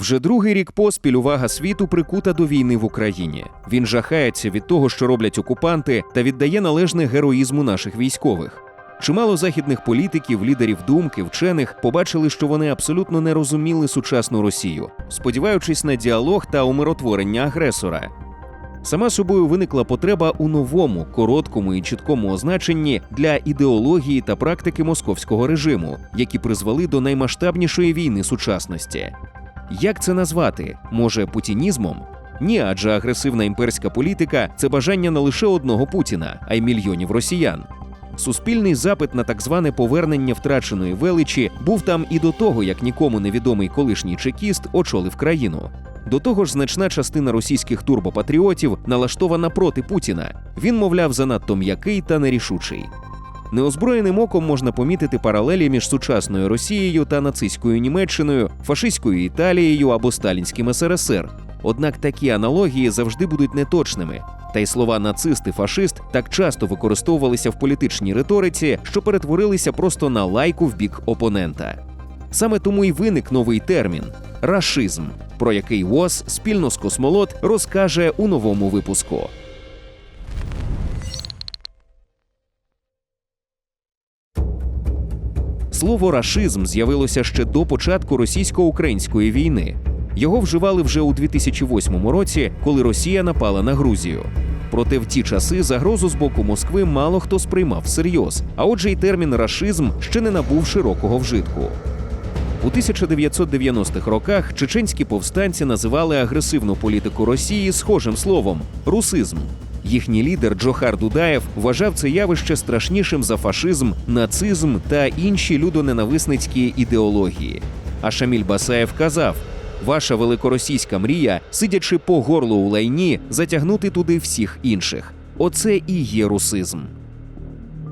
Вже другий рік поспіль увага світу прикута до війни в Україні. Він жахається від того, що роблять окупанти, та віддає належне героїзму наших військових. Чимало західних політиків, лідерів думки, вчених побачили, що вони абсолютно не розуміли сучасну Росію, сподіваючись на діалог та умиротворення агресора. Сама собою виникла потреба у новому, короткому і чіткому означенні для ідеології та практики московського режиму, які призвели до наймасштабнішої війни сучасності. Як це назвати? Може, путінізмом? Ні, адже агресивна імперська політика це бажання не лише одного Путіна, а й мільйонів росіян. Суспільний запит на так зване повернення втраченої величі був там і до того, як нікому невідомий колишній чекіст очолив країну. До того ж, значна частина російських турбопатріотів налаштована проти Путіна. Він, мовляв, занадто м'який та нерішучий. Неозброєним оком можна помітити паралелі між сучасною Росією та нацистською Німеччиною, фашистською Італією або сталінським СРСР. Однак такі аналогії завжди будуть неточними. Та й слова нацист і фашист так часто використовувалися в політичній риториці, що перетворилися просто на лайку в бік опонента. Саме тому й виник новий термін рашизм, про який ВОЗ спільно з Космолот розкаже у новому випуску. Слово рашизм з'явилося ще до початку російсько-української війни. Його вживали вже у 2008 році, коли Росія напала на Грузію. Проте в ті часи загрозу з боку Москви мало хто сприймав всерйоз, а отже, й термін рашизм ще не набув широкого вжитку. У 1990-х роках чеченські повстанці називали агресивну політику Росії схожим словом русизм. Їхній лідер Джохар Дудаєв вважав це явище страшнішим за фашизм, нацизм та інші людоненависницькі ідеології. А Шаміль Басаєв казав: ваша великоросійська мрія, сидячи по горлу у лайні, затягнути туди всіх інших. Оце і є русизм.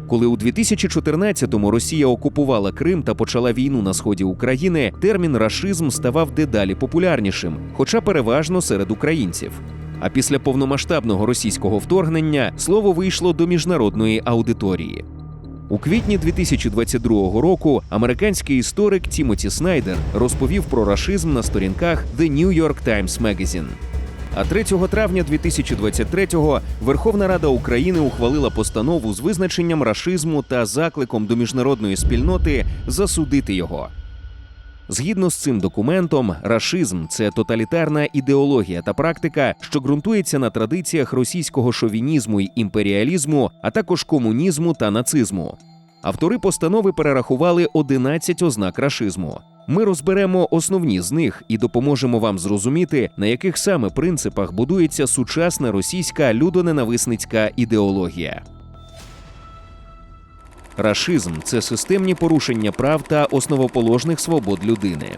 Коли у 2014-му Росія окупувала Крим та почала війну на сході України, термін рашизм ставав дедалі популярнішим, хоча переважно серед українців. А після повномасштабного російського вторгнення слово вийшло до міжнародної аудиторії. У квітні 2022 року американський історик Тімоті Снайдер розповів про рашизм на сторінках The New York Times Magazine. А 3 травня 2023-го Верховна Рада України ухвалила постанову з визначенням рашизму та закликом до міжнародної спільноти засудити його. Згідно з цим документом, рашизм це тоталітарна ідеологія та практика, що ґрунтується на традиціях російського шовінізму й імперіалізму, а також комунізму та нацизму. Автори постанови перерахували 11 ознак рашизму. Ми розберемо основні з них і допоможемо вам зрозуміти, на яких саме принципах будується сучасна російська людоненависницька ідеологія. Рашизм це системні порушення прав та основоположних свобод людини.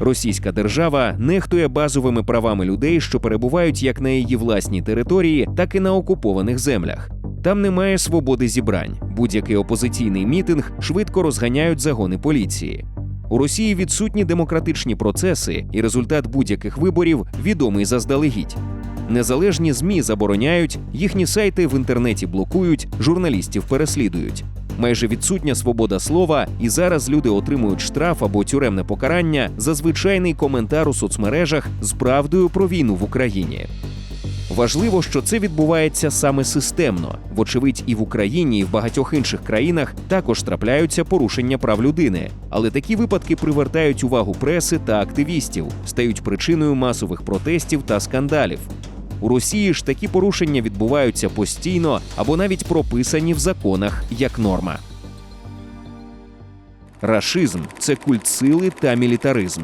Російська держава нехтує базовими правами людей, що перебувають як на її власній території, так і на окупованих землях. Там немає свободи зібрань. Будь-який опозиційний мітинг швидко розганяють загони поліції. У Росії відсутні демократичні процеси, і результат будь-яких виборів відомий заздалегідь. Незалежні ЗМІ забороняють, їхні сайти в інтернеті блокують, журналістів переслідують. Майже відсутня свобода слова, і зараз люди отримують штраф або тюремне покарання за звичайний коментар у соцмережах з правдою про війну в Україні. Важливо, що це відбувається саме системно. Вочевидь, і в Україні, і в багатьох інших країнах також трапляються порушення прав людини. Але такі випадки привертають увагу преси та активістів, стають причиною масових протестів та скандалів. У Росії ж такі порушення відбуваються постійно або навіть прописані в законах як норма. Рашизм це культ сили та мілітаризм.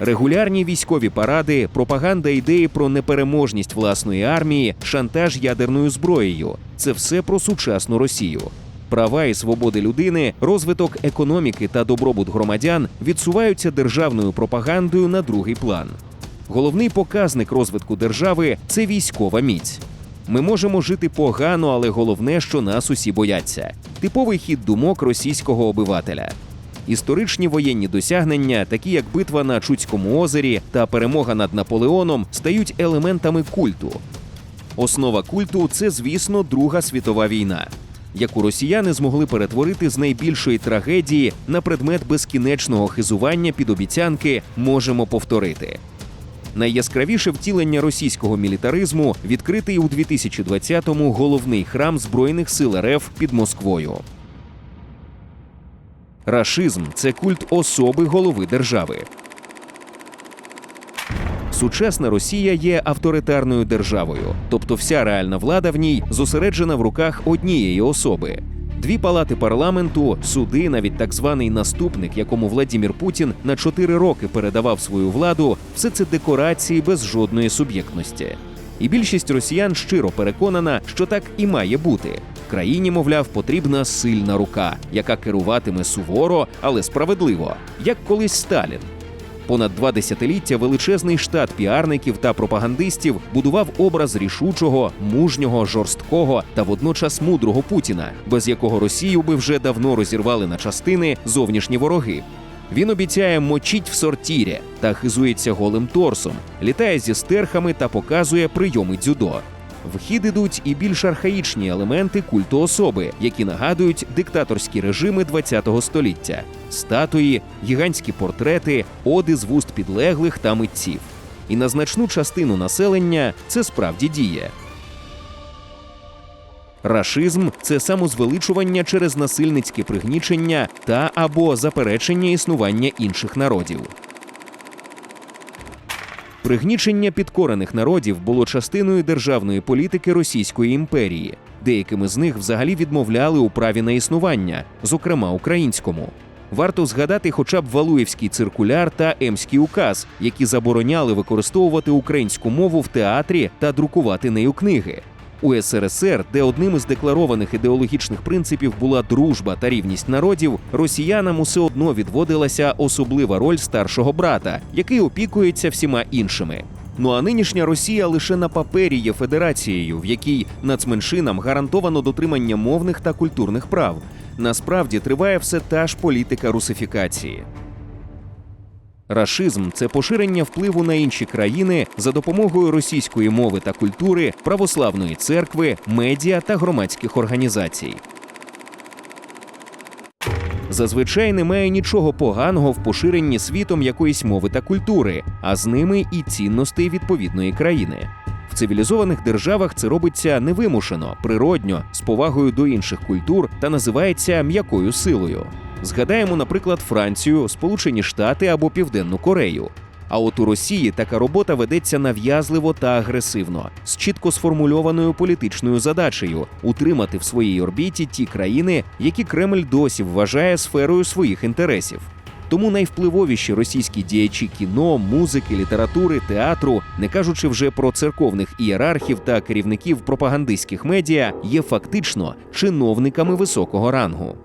Регулярні військові паради, пропаганда ідеї про непереможність власної армії, шантаж ядерною зброєю це все про сучасну Росію. Права і свободи людини, розвиток економіки та добробут громадян відсуваються державною пропагандою на другий план. Головний показник розвитку держави це військова міць. Ми можемо жити погано, але головне, що нас усі бояться. Типовий хід думок російського обивателя. Історичні воєнні досягнення, такі як битва на Чудському озері та перемога над Наполеоном, стають елементами культу. Основа культу це, звісно, Друга світова війна. яку росіяни змогли перетворити з найбільшої трагедії на предмет безкінечного хизування під обіцянки можемо повторити. Найяскравіше втілення російського мілітаризму відкритий у 2020-му головний храм Збройних сил РФ під Москвою. Рашизм це культ особи голови держави. Сучасна Росія є авторитарною державою, тобто вся реальна влада в ній зосереджена в руках однієї особи. Дві палати парламенту, суди, навіть так званий наступник, якому Владімір Путін на чотири роки передавав свою владу, все це декорації без жодної суб'єктності. І більшість росіян щиро переконана, що так і має бути. Країні, мовляв, потрібна сильна рука, яка керуватиме суворо, але справедливо, як колись Сталін. Понад два десятиліття величезний штат піарників та пропагандистів будував образ рішучого, мужнього, жорсткого та водночас мудрого Путіна, без якого Росію би вже давно розірвали на частини зовнішні вороги. Він обіцяє мочіть в сортірі та хизується голим торсом, літає зі стерхами та показує прийоми дзюдо. В хід ідуть і більш архаїчні елементи культу особи, які нагадують диктаторські режими ХХ століття: статуї, гігантські портрети, оди з вуст підлеглих та митців. І на значну частину населення це справді діє. Рашизм це самозвеличування через насильницьке пригнічення та або заперечення існування інших народів. Пригнічення підкорених народів було частиною державної політики Російської імперії. Деякими з них взагалі відмовляли у праві на існування, зокрема українському. Варто згадати хоча б Валуєвський циркуляр та Емський указ, які забороняли використовувати українську мову в театрі та друкувати нею книги. У СРСР, де одним із декларованих ідеологічних принципів була дружба та рівність народів, росіянам усе одно відводилася особлива роль старшого брата, який опікується всіма іншими. Ну а нинішня Росія лише на папері є федерацією, в якій нацменшинам гарантовано дотримання мовних та культурних прав. Насправді триває все та ж політика русифікації. Рашизм це поширення впливу на інші країни за допомогою російської мови та культури, православної церкви, медіа та громадських організацій. Зазвичай немає нічого поганого в поширенні світом якоїсь мови та культури, а з ними і цінностей відповідної країни. В цивілізованих державах це робиться невимушено, природньо, з повагою до інших культур та називається м'якою силою. Згадаємо, наприклад, Францію, Сполучені Штати або Південну Корею. А от у Росії така робота ведеться нав'язливо та агресивно, з чітко сформульованою політичною задачею утримати в своїй орбіті ті країни, які Кремль досі вважає сферою своїх інтересів. Тому найвпливовіші російські діячі кіно, музики, літератури, театру, не кажучи вже про церковних ієрархів та керівників пропагандистських медіа, є фактично чиновниками високого рангу.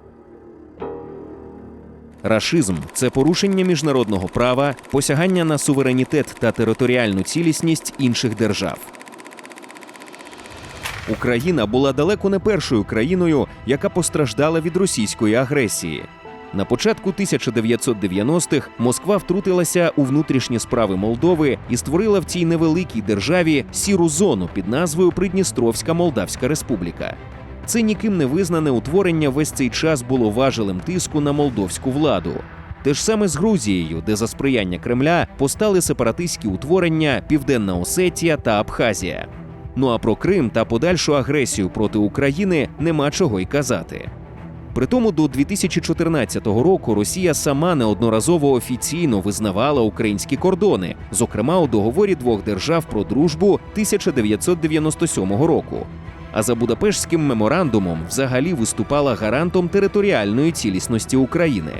Рашизм це порушення міжнародного права, посягання на суверенітет та територіальну цілісність інших держав. Україна була далеко не першою країною, яка постраждала від російської агресії. На початку 1990-х Москва втрутилася у внутрішні справи Молдови і створила в цій невеликій державі сіру зону під назвою Придністровська Молдавська Республіка. Це ніким не визнане утворення весь цей час було важелем тиску на молдовську владу. Те ж саме з Грузією, де за сприяння Кремля постали сепаратистські утворення Південна Осетія та Абхазія. Ну а про Крим та подальшу агресію проти України нема чого й казати. Притому до 2014 року Росія сама неодноразово офіційно визнавала українські кордони, зокрема у договорі двох держав про дружбу 1997 року. А за Будапештським меморандумом взагалі виступала гарантом територіальної цілісності України.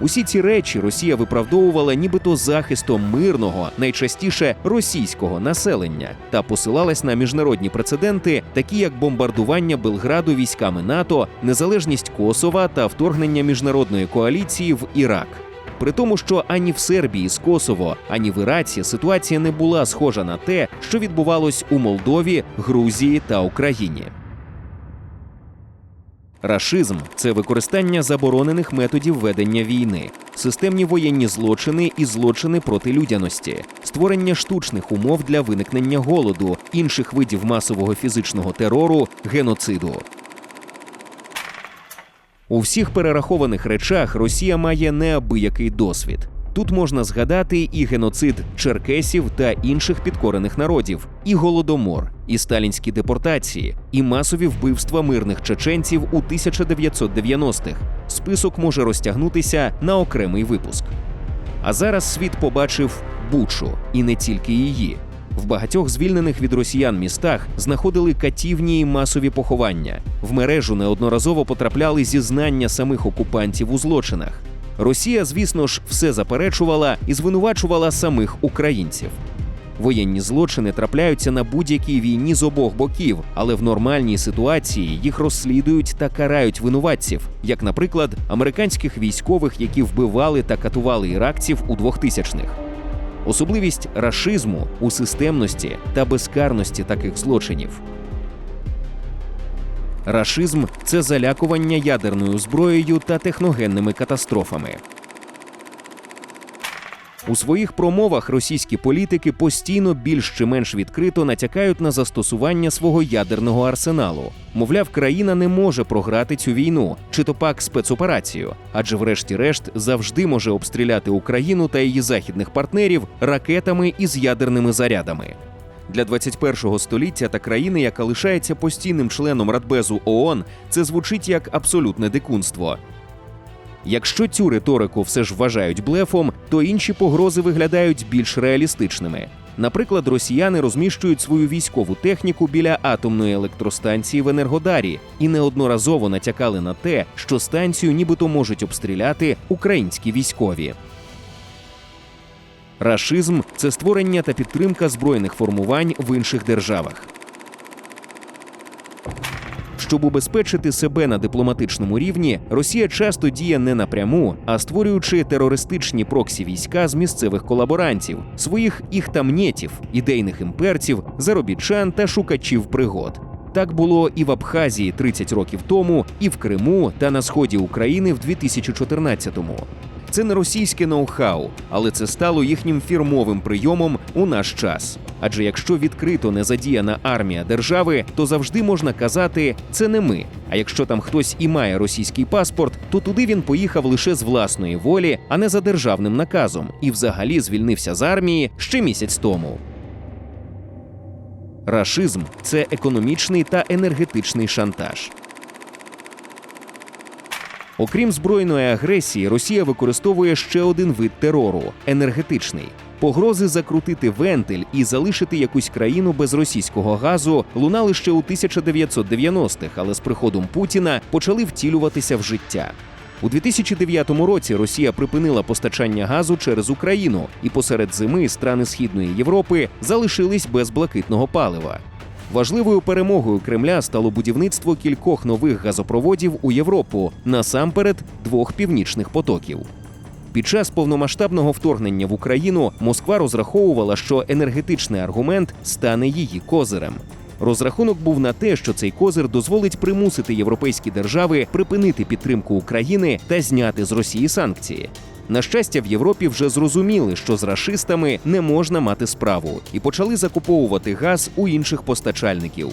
Усі ці речі Росія виправдовувала нібито захистом мирного, найчастіше російського населення, та посилалась на міжнародні прецеденти, такі як бомбардування Белграду військами НАТО, незалежність Косова та вторгнення міжнародної коаліції в Ірак. При тому, що ані в Сербії з Косово, ані в Іраці ситуація не була схожа на те, що відбувалось у Молдові, Грузії та Україні. Рашизм це використання заборонених методів ведення війни, системні воєнні злочини і злочини проти людяності, створення штучних умов для виникнення голоду, інших видів масового фізичного терору, геноциду. У всіх перерахованих речах Росія має неабиякий досвід. Тут можна згадати і геноцид черкесів та інших підкорених народів, і голодомор, і сталінські депортації, і масові вбивства мирних чеченців у 1990-х. Список може розтягнутися на окремий випуск. А зараз світ побачив Бучу, і не тільки її. В багатьох звільнених від росіян містах знаходили катівні і масові поховання. В мережу неодноразово потрапляли зізнання самих окупантів у злочинах. Росія, звісно ж, все заперечувала і звинувачувала самих українців. Воєнні злочини трапляються на будь-якій війні з обох боків, але в нормальній ситуації їх розслідують та карають винуватців, як, наприклад, американських військових, які вбивали та катували іракців у 2000-х. Особливість рашизму у системності та безкарності таких злочинів. Рашизм це залякування ядерною зброєю та техногенними катастрофами. У своїх промовах російські політики постійно більш чи менш відкрито натякають на застосування свого ядерного арсеналу. Мовляв, країна не може програти цю війну, чи то пак спецоперацію, адже, врешті-решт, завжди може обстріляти Україну та її західних партнерів ракетами із ядерними зарядами. Для 21-го століття та країни, яка лишається постійним членом Радбезу ООН, це звучить як абсолютне дикунство. Якщо цю риторику все ж вважають блефом, то інші погрози виглядають більш реалістичними. Наприклад, росіяни розміщують свою військову техніку біля атомної електростанції в Енергодарі і неодноразово натякали на те, що станцію нібито можуть обстріляти українські військові. Рашизм це створення та підтримка збройних формувань в інших державах. Щоб убезпечити себе на дипломатичному рівні, Росія часто діє не напряму, а створюючи терористичні проксі війська з місцевих колаборантів, своїх іхтамнєтів, ідейних імперців, заробітчан та шукачів пригод. Так було і в Абхазії 30 років тому, і в Криму та на сході України в 2014-му. Це не російське ноу-хау, але це стало їхнім фірмовим прийомом у наш час. Адже якщо відкрито не задіяна армія держави, то завжди можна казати це не ми. А якщо там хтось і має російський паспорт, то туди він поїхав лише з власної волі, а не за державним наказом, і взагалі звільнився з армії ще місяць тому. Рашизм це економічний та енергетичний шантаж. Окрім збройної агресії, Росія використовує ще один вид терору енергетичний. Погрози закрутити вентиль і залишити якусь країну без російського газу лунали ще у 1990-х, але з приходом Путіна почали втілюватися в життя. У 2009 році Росія припинила постачання газу через Україну, і посеред зими страни Східної Європи залишились без блакитного палива. Важливою перемогою Кремля стало будівництво кількох нових газопроводів у Європу, насамперед двох північних потоків. Під час повномасштабного вторгнення в Україну Москва розраховувала, що енергетичний аргумент стане її козирем. Розрахунок був на те, що цей козир дозволить примусити європейські держави припинити підтримку України та зняти з Росії санкції. На щастя, в Європі вже зрозуміли, що з рашистами не можна мати справу, і почали закуповувати газ у інших постачальників.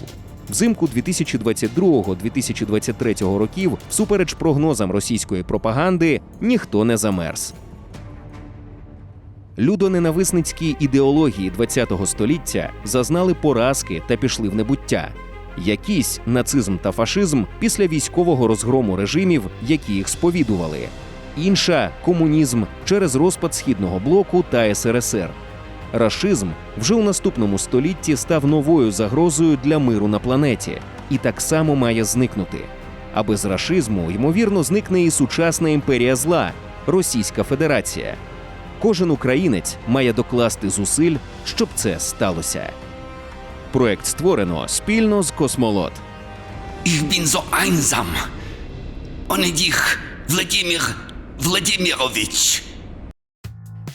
Взимку 2022-2023 років, всупереч прогнозам російської пропаганди, ніхто не замерз. Людоненависницькі ідеології ХХ століття зазнали поразки та пішли в небуття. Якісь нацизм та фашизм після військового розгрому режимів, які їх сповідували, інша комунізм через розпад східного блоку та СРСР. Рашизм вже у наступному столітті став новою загрозою для миру на планеті і так само має зникнути. А без рашизму, ймовірно, зникне і сучасна імперія зла Російська Федерація. Кожен українець має докласти зусиль, щоб це сталося. Проект створено спільно з Космолот. Ich bin so einsam. Ohne dich, Владимир Владимирович.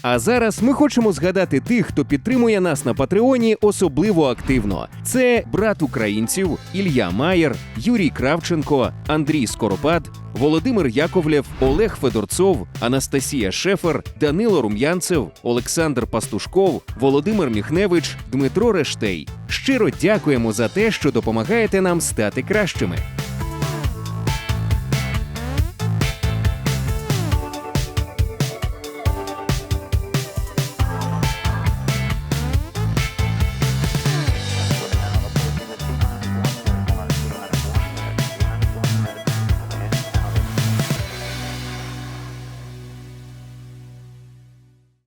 А зараз ми хочемо згадати тих, хто підтримує нас на Патреоні особливо активно. Це брат українців Ілля Маєр, Юрій Кравченко, Андрій Скоропад, Володимир Яковлєв, Олег Федорцов, Анастасія Шефер, Данило Рум'янцев, Олександр Пастушков, Володимир Міхневич, Дмитро Рештей. Щиро дякуємо за те, що допомагаєте нам стати кращими.